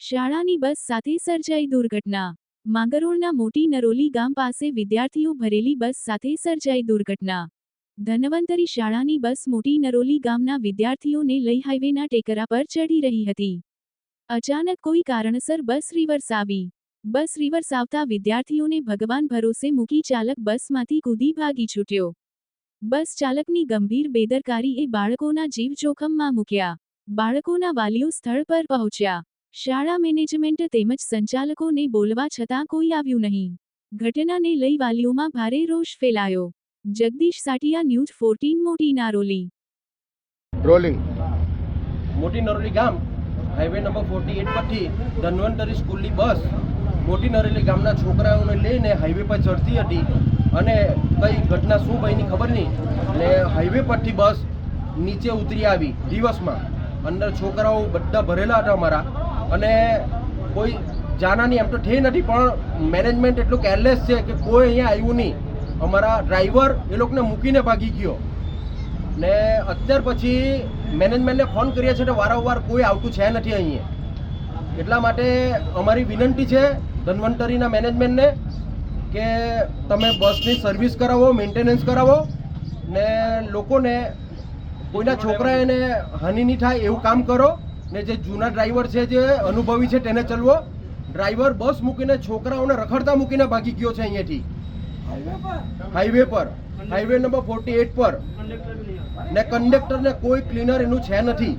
શાળાની બસ સાથે સર્જાઈ દુર્ઘટના. માંગરોળના મોટી નરોલી ગામ પાસે વિદ્યાર્થીઓ ભરેલી બસ સાથે સર્જાઈ દુર્ઘટના. ધનવંતરી શાળાની બસ મોટી નરોલી ગામના વિદ્યાર્થીઓને લઈ હાઈવેના ટેકરા પર ચડી રહી હતી. અચાનક કોઈ કારણસર બસ રિવર્સ આવી. બસ રિવર્સ આવતા વિદ્યાર્થીઓને ભગવાન ભરોસે મૂકી ચાલક બસમાંથી કૂદી ભાગી છૂટ્યો. બસ ચાલકની ગંભીર બેદરકારી એ બાળકોના જીવ જોખમમાં મૂક્યા. બાળકોના વાલીઓ સ્થળ પર પહોંચ્યા. શાળા મેનેજમેન્ટ તેમજ સંચાલકોને બોલવા છતાં કોઈ આવ્યું નહીં. ઘટનાને લઈ વાલીઓમાં ભારે રોષ ફેલાયો. જગદીશ સાટિયા ન્યૂઝ ફોર્ટીન મોટી નારોલી. રોલિંગ મોટી નરોલી ગામ હાઈવે નંબર ફોર્ટી એટ પરથી ધન્વંતરી સ્કૂલની બસ મોટી નરેલી ગામના છોકરાઓને લઈને હાઈવે પર ચડતી હતી અને કઈ ઘટના શું ભાઈની ખબર નહીં ને હાઈવે પરથી બસ નીચે ઉતરી આવી દિવસમાં. અંદર છોકરાઓ બધા ભરેલા હતા અમારા. અને કોઈ જાનાની એમ તો થઈ નથી, પણ મેનેજમેન્ટ એટલું કેરલેસ છે કે કોઈ અહીંયા આવ્યું નહીં. અમારા ડ્રાઈવર એ લોકોને મૂકીને ભાગી ગયો. ને અત્યાર પછી મેનેજમેન્ટને ફોન કરીએ છીએ તો વારંવાર કોઈ આવતું છે નથી અહીંયા. એટલા માટે અમારી વિનંતી છે ધન્વંતરીના મેનેજમેન્ટને કે તમે બસની સર્વિસ કરાવો મેન્ટેનન્સ કરાવો, ને લોકોને, કોઈના છોકરાને હાનિ નહીં થાય એવું કામ કરો. ને જે જૂના ડ્રાઈવર છે જે અનુભવી છે તેને ચલવો. ડ્રાઈવર બસ મૂકીને છોકરાઓને રખડતા મૂકીને ભાગી ગયો છે અહીંયાથી. હાઈવે પર? હાઈવે નંબર ફોર્ટી એટ પર. ને કંડક્ટરને કોઈ ક્લીનર એનું છે નથી.